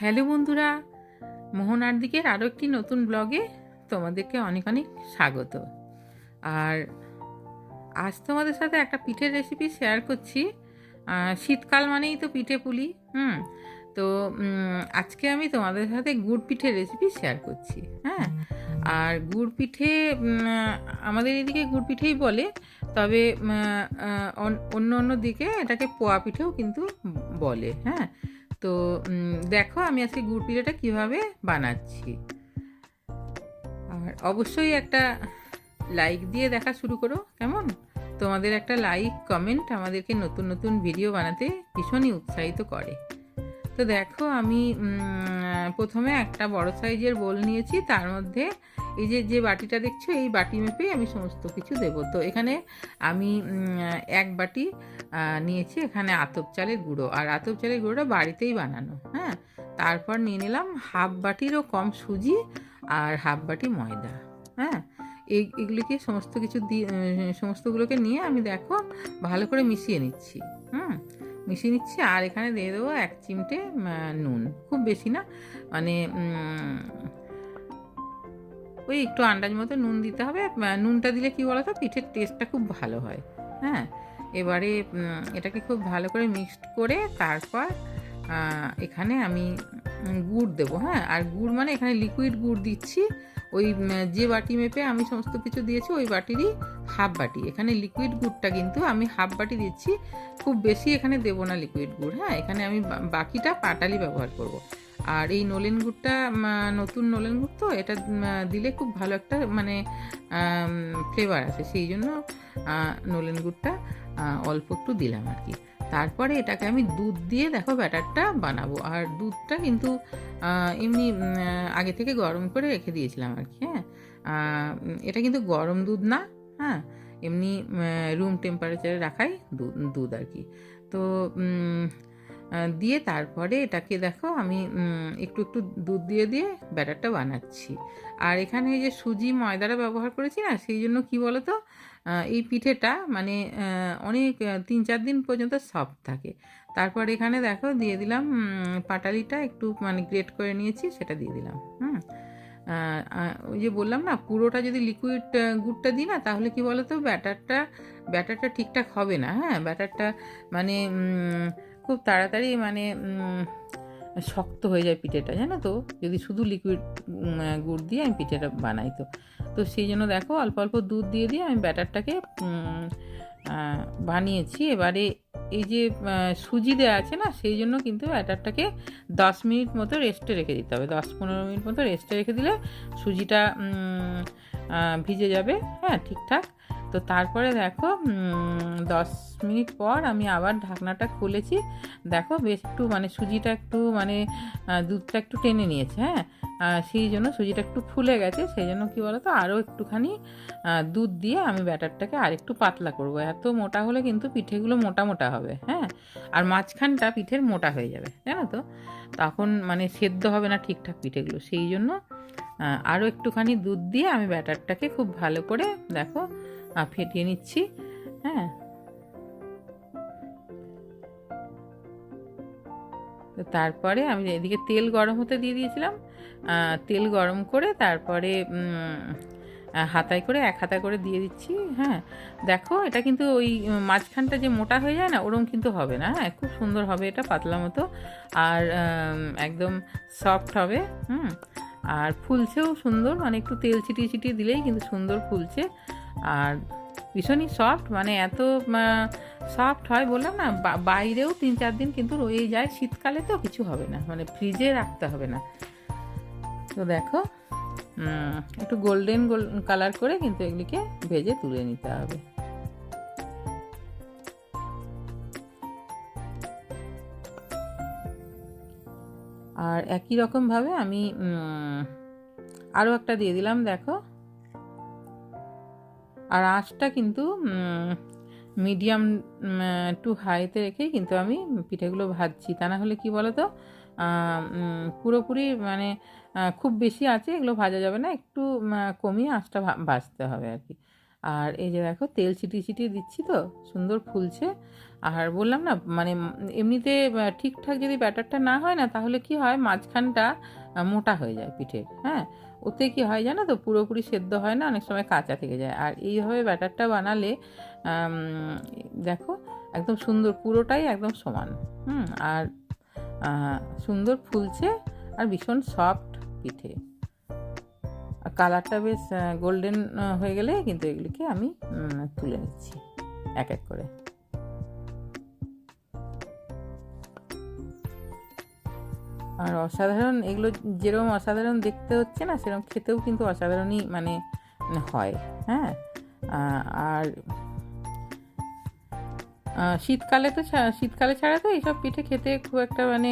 Hello বন্ধুরা মোহনার দিকের আরও একটি নতুন ব্লগে তোমাদেরকে অনেক অনেক স্বাগত। আর আজ তোমাদের সাথে একটা পিঠের রেসিপি শেয়ার করছি। শীতকাল মানেই তো পিঠে পুলি, হুম? তো আজকে আমি তোমাদের সাথে গুড় পিঠের রেসিপি শেয়ার করছি হ্যাঁ? আর গুড় পিঠে আমাদের এদিকে গুড় পিঠেই বলে, তবে অন্য অন্য দিকে এটাকে পোয়া পিঠেও কিন্তু বলে হ্যাঁ? তো দেখো আমি আজকে গুড় পিঠাটা কীভাবে বানাচ্ছি। আর অবশ্যই একটা লাইক দিয়ে দেখা শুরু করো, কেমন? তোমাদের একটা লাইক কমেন্ট আমাদেরকে নতুন নতুন ভিডিও বানাতে ভীষণই উৎসাহিত করে। তো দেখো আমি প্রথমে একটা বড় সাইজের বোল নিয়েছি, তার মধ্যে এই যে যে বাটিটা দেখছ, এই বাটি মেপে আমি সমস্ত কিছু দেব। তো এখানে আমি এক বাটি নিয়েছি এখানে আতপ চালের গুঁড়ো। আর আতপ চালের গুঁড়োটা বাড়িতেই বানানো হ্যাঁ? তারপর নিয়ে নিলাম হাফ বাটিরও কম সুজি আর হাফ বাটি ময়দা হ্যাঁ? এই, এগুলিকে সমস্ত কিছু দিয়ে সমস্তগুলোকে নিয়ে আমি দেখো ভালো করে মিশিয়ে নিচ্ছি, হুম? মিশিয়ে নিচ্ছি আর এখানে দিয়ে দেবো এক চিমটে নুন। খুব বেশি না মানে ওই একটু আন্দাজ মতো নুন দিতে হবে। নুনটা দিলে কি বলতো, পিঠের টেস্টটা খুব ভালো হয়। হ্যাঁ? এবারে এটাকে খুব ভালো করে মিক্সড করে তারপর এখানে আমি গুড় দেবো হ্যাঁ? আর গুড় মানে এখানে লিকুইড গুড় দিচ্ছি। ওই যে বাটি মেপে আমি সমস্ত কিছু দিয়েছি, ওই বাটিরই হাফ বাটি। এখানে লিকুইড গুড়টা কিন্তু আমি হাফ বাটি দিচ্ছি। খুব বেশি এখানে দেবো না লিকুইড গুড় হ্যাঁ? এখানে আমি বাকিটা পাটালি ব্যবহার করব। আর এই নলেন গুড়টা নতুন নলেন গুড় তো, এটা দিলে খুব ভালো একটা মানে ফ্লেভার আছে সেই জন্য নলেন গুড়টা অল্প একটু দিলাম আর কি। তারপরে এটাকে আমি দুধ দিয়ে দেখো ব্যাটারটা বানাবো। আর দুধটা কিন্তু এমনি আগে থেকে গরম করে রেখে দিয়েছিলাম আর কি হ্যাঁ? এটা কিন্তু গরম দুধ না হ্যাঁ? এমনি রুম টেম্পারেচারে রাখাই দুধ আর কি। তো দিয়ে তারপরে এটাকে দেখো আমি একটু একটু দুধ দিয়ে দিয়ে ব্যাটারটা বানাচ্ছি। আর এখানে যে সুজি ময়দাটা ব্যবহার করেছি না, সেই জন্য কী বলো তো এই পিঠেটা মানে অনেক তিন চার দিন পর্যন্ত সফট থাকে। তারপর এখানে দেখো দিয়ে দিলাম পাটালিটা একটু মানে গ্রেট করে নিয়েছি, সেটা দিয়ে দিলাম, হুম। ওই যে বললাম না, পুরোটা যদি লিকুইড গুড়টা দিই না, তাহলে কি বলো তো ব্যাটারটা ব্যাটারটা ঠিকঠাক হবে না হ্যাঁ। ব্যাটারটা মানে খুব তাড়াতাড়ি মানে শক্ত হয়ে যায় পিঠেটা, জানো তো? যদি শুধু লিকুইড গুড় দিয়ে আমি পিঠেটা বানাই তো। তো সেই জন্য দেখো, অল্প অল্প দুধ দিয়ে দিয়ে আমি ব্যাটারটাকে বানিয়েছি। এবারে এই যে সুজি দেওয়া আছে না, সেই জন্য কিন্তু ব্যাটারটাকে দশ মিনিট মতো রেস্টে রেখে দিতে হবে। দশ পনেরো মিনিট মতো রেস্টে রেখে দিলে সুজিটা ভিজে যাবে হ্যাঁ ঠিকঠাক। তো তারপরে দেখো দশ মিনিট পর আমি আবার ঢাকনাটা খুলেছি। দেখো বেশ একটু মানে সুজিটা একটু মানে দুধটা একটু টেনে নিয়েছে হ্যাঁ? সেই জন্য সুজিটা একটু ফুলে গেছে, সেই জন্য কী বলতো, আরও একটুখানি দুধ দিয়ে আমি ব্যাটারটাকে আর একটু পাতলা করব। এত মোটা হলে কিন্তু পিঠেগুলো মোটা মোটা হবে হ্যাঁ? আর মাঝখানটা পিঠের মোটা হয়ে যাবে, জানো তো? তখন মানে সেদ্ধ হবে না ঠিকঠাক পিঠেগুলো, সেই জন্য আরও একটুখানি দুধ দিয়ে আমি ব্যাটারটাকে খুব ভালো করে, দেখো ফেটিয়ে নিচ্ছি হ্যাঁ। তো তারপরে আমি এদিকে তেল গরম হতে দিয়ে দিয়েছিলাম তেল গরম করে তারপরে হাতায় করে এক হাতায় করে দিয়ে দিচ্ছি হ্যাঁ। দেখো, এটা কিন্তু ওই মাঝখানটা যে মোটা হয়ে যায় না, ওরম কিন্তু হবে না হ্যাঁ। খুব সুন্দর হবে এটা পাতলা মতো, আর একদম সফট হবে, হুম। আর ফুলছেও সুন্দর মানে একটু তেল ছিটিয়ে ছিটিয়ে দিলেই কিন্তু সুন্দর ফুলছে। আর ভীষণই সফট মানে এত সফট হয় বললাম না বাইরেও তিন চার দিন কিন্তু রয়েই যায়। শীতকালে তো কিছু হবে না মানে ফ্রিজে রাখতে হবে না। তো দেখো একটু গোল্ডেন গোল কালার করে কিন্তু এগুলিকে ভেজে তুলে নিতে হবে। আর একই রকমভাবে আমি আরও একটা দিয়ে দিলাম, দেখো। আর আঁচটা কিন্তু মিডিয়াম টু হাইতে রেখে কিন্তু আমি পিঠেগুলো ভাজছি। তা না হলে কি বলো তো পুরোপুরি মানে খুব বেশি আছে, এগুলো ভাজা যাবে না। একটু কমিয়ে আঁচটা ভাজতে হবে আর কি। আর এই যে দেখো, তেল ছিটিয়ে ছিটিয়ে দিচ্ছি তো, সুন্দর ফুলছে। আর বললাম না মানে এমনিতে ঠিকঠাক যদি ব্যাটারটা না হয় না, তাহলে কি হয়, মাঝখানটা মোটা হয়ে যায় পিঠে হ্যাঁ? ওতে কি হয় জানো তো, পুরোপুরি সেদ্ধ হয় না, অনেক সময় কাঁচা থেকে যায়। আর এইভাবে ব্যাটারটা বানালে দেখো, একদম সুন্দর, পুরোটাই একদম সমান, হুম? আর সুন্দর ফুলছে, আর ভীষণ সফট পিঠে। কালারটা বেশ গোল্ডেন হয়ে গেলে কিন্তু এগুলিকে আমি তুলে নিচ্ছি এক এক করে। আর অসাধারণ, এগুলো যেরকম অসাধারণ দেখতে হচ্ছে না, সেরকম খেতেও কিন্তু অসাধারণই মানে হয় হ্যাঁ? আর শীতকালে তো শীতকালে ছাড়া তো এইসব পিঠে খেতে খুব একটা মানে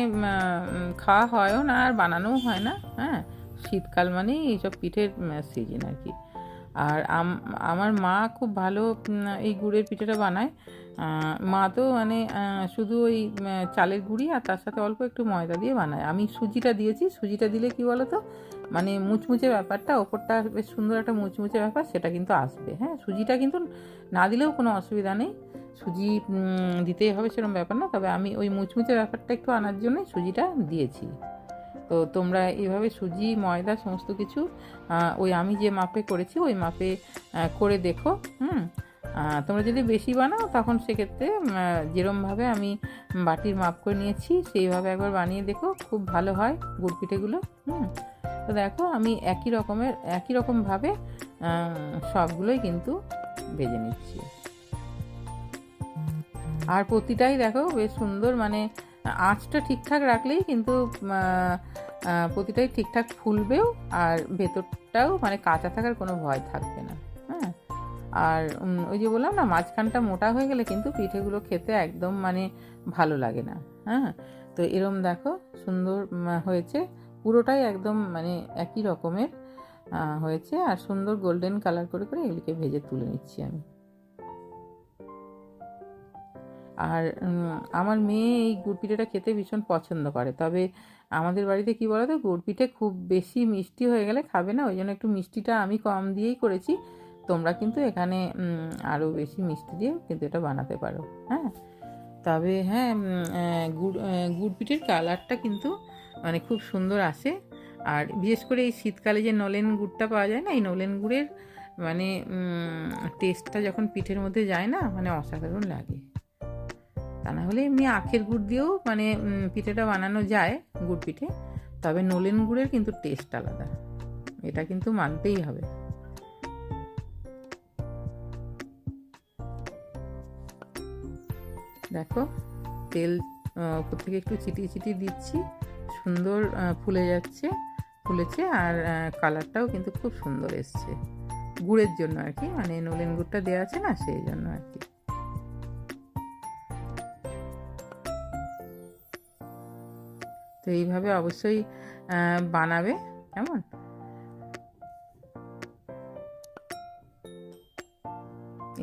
খাওয়া হয়ও না আর বানানোও হয় না হ্যাঁ? শীতকাল মানেই এইসব পিঠের সিজন আর কি আর আম- আমার মা খুব ভালো এই গুড়ের পিঠেটা বানায়। মা তো মানে শুধু ওই চালের গুঁড়ি আর তার সাথে অল্প একটু ময়দা দিয়ে বানায়। আমি সুজিটা দিয়েছি, সুজিটা দিলে কি বলো তো? মানে মুচমুচে ব্যাপারটা, ওপরটা বেশ সুন্দর একটা মুচমুচে ব্যাপার, সেটা কিন্তু আসবে। হ্যাঁ সুজিটা কিন্তু না দিলেও কোনো অসুবিধা নেই। সুজি দিতেই হবে সেরকম ব্যাপার না। তবে আমি ওই মুচমুচে ব্যাপারটা একটু আনার জন্যই সুজিটা দিয়েছি। তো তোমরা এইভাবে সুজি, ময়দা, সমস্ত কিছু ওই আমি যে মাপে করেছি, ওই মাপে করে দেখো, হুম? তোমরা যদি বেশি বানাও, তখন সেক্ষেত্রে যেরমভাবে আমি বাটির মাপ করে নিয়েছি, সেইভাবে একবার বানিয়ে দেখো, খুব ভালো হয় গুড় পিঠেগুলো হুম? তো দেখো, আমি একই রকমের, একই রকমভাবে সবগুলোই কিন্তু ভেজে নিচ্ছি। আর প্রতিটাই দেখো, বেশ সুন্দর মানে আঁচটা ঠিকঠাক রাখলেই কিন্তু প্রতিটাই ঠিকঠাক ফুলবেও আর ভেতরটাও মানে কাঁচা থাকার কোনো ভয় থাকবে না হ্যাঁ? আর ওই যে বললাম না, মাঝখানটা মোটা হয়ে গেলে কিন্তু পিঠেগুলো খেতে একদম মানে ভালো লাগে না হ্যাঁ? তো এরম দেখো, সুন্দর হয়েছে। পুরোটাই একদম মানে একই রকমের হয়েছে। আর সুন্দর গোল্ডেন কালার করে করে এগুলিকে ভেজে তুলে নিচ্ছি আমি। আর আমার মেয়ে এই গুড় পিঠেটা খেতে ভীষণ পছন্দ করে। তবে আমাদের বাড়িতে কি বলো তো গুড় পিঠে খুব বেশি মিষ্টি হয়ে গেলে খাবে না, ওই জন্য একটু মিষ্টিটা আমি কম দিয়েই করেছি। তোমরা কিন্তু এখানে আরও বেশি মিষ্টি দিয়ে কিন্তু এটা বানাতে পারো হ্যাঁ? তবে হ্যাঁ গুড় গুড় পিঠের কালারটা কিন্তু মানে খুব সুন্দর আসে। আর বিশেষ করে এই শীতকালে যে নলেন গুড়টা পাওয়া যায় না, এই নলেন গুড়ের মানে টেস্টটা যখন পিঠের মধ্যে যায় না মানে অসাধারণ লাগে। তা না হলে এমনি আখের গুড় দিয়েও মানে পিঠেটা বানানো যায় গুড় পিঠে, তবে নলেন গুড়ের কিন্তু টেস্ট আলাদা। এটা কিন্তু মানতেই হবে। দেখো, তেল উপর থেকে একটু চিটিয়ে চিটিয়ে দিচ্ছি, সুন্দর ফুলে যাচ্ছে, ফুলেছে আর কালারটাও কিন্তু খুব সুন্দর এসছে। গুড়ের জন্য আর কি মানে নলেন গুড়টা দেওয়া আছে না, সেই জন্য আর কি। তো এইভাবে অবশ্যই বানাবে, কেমন?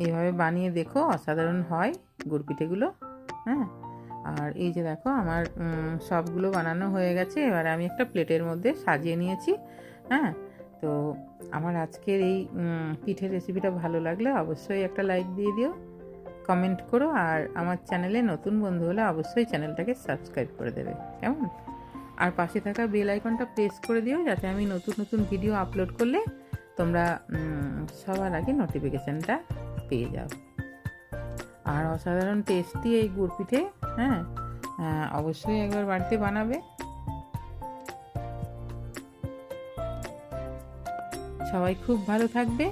এইভাবে বানিয়ে দেখো, অসাধারণ হয় গুড় পিঠেগুলো হ্যাঁ? আর এই যে দেখো, আমার সবগুলো বানানো হয়ে গেছে, এবার আমি একটা প্লেটের মধ্যে সাজিয়ে নিয়েছি হ্যাঁ? তো আমার আজকের এই পিঠের রেসিপিটা ভালো লাগলে অবশ্যই একটা লাইক দিয়ে দিও কমেন্ট করো, আর আমার চ্যানেলে নতুন বন্ধু হলে অবশ্যই চ্যানেলটাকে সাবস্ক্রাইব করে দেবে, কেমন? আর পাশে থাকা বেল আইকনটা প্রেস করে দিও যাতে আমি নতুন নতুন ভিডিও আপলোড করলে তোমরা সবার আগে নোটিফিকেশানটা পেয়ে যাও। আর অসাধারণ টেস্টি এই গুড় পিঠে হ্যাঁ অবশ্যই একবার বাড়িতে বানাবে। সবাই খুব ভালো থাকবে।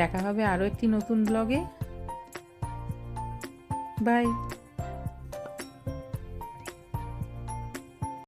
দেখা হবে আরও একটি নতুন ব্লগে বাই